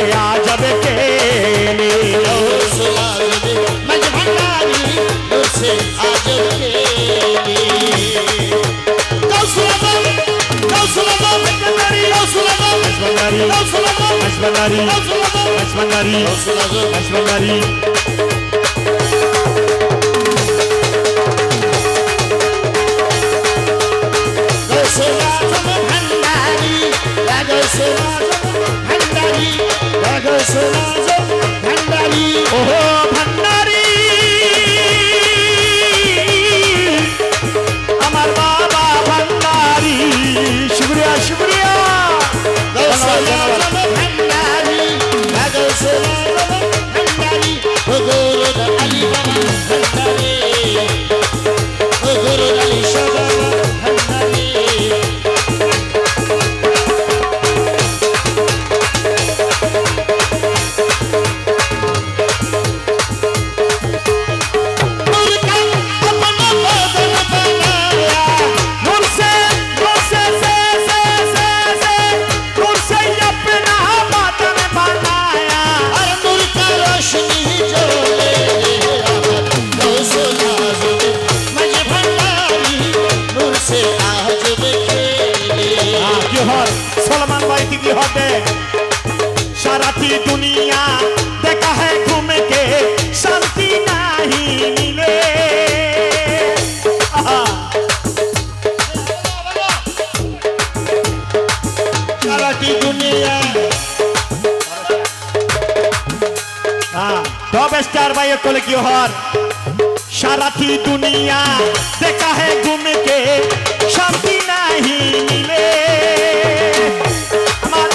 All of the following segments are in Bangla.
आ जाबे खेले मज भंडारी नूर से आज के कौसलम कौसलम कौसलम बंगारी कौसलम बंगारी আছে, আজ গৃহর সলমান ভাই, কি গৃহতে সারাটি দুনিয়া দেখা হ্যাঁ ঘুমে কে শান্তি নাহি মিলে। সারাটি দুনিয়া? টপ স্টার ভাই কলে গৃহর সারাটি দুনিয়া দেখা হ্যাঁ ঘুমে শান্তি নাহি মিলে আমার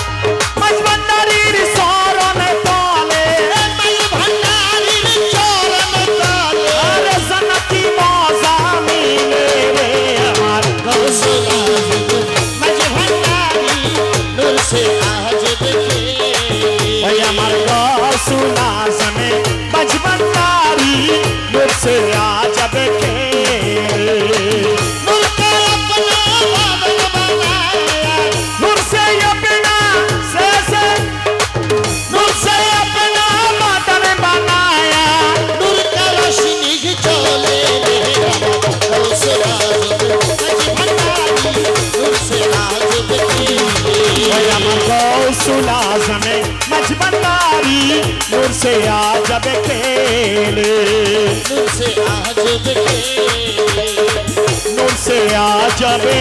মাছ ভান্ডারির চরণ তলে ভান্ডারির চরণ তলে আরে সনাতি মজা মিলে রে আমার মাছ ভান্ডারি নূর সে আজ দেখে ওই আমার রসুল আজমে মাছ ভান্ডারি নূর সে আজ দেখে আমার কৌশুলা জনে মজবন্দারি নূর সে আ খেলে। নূর সে আ যাবে খেলে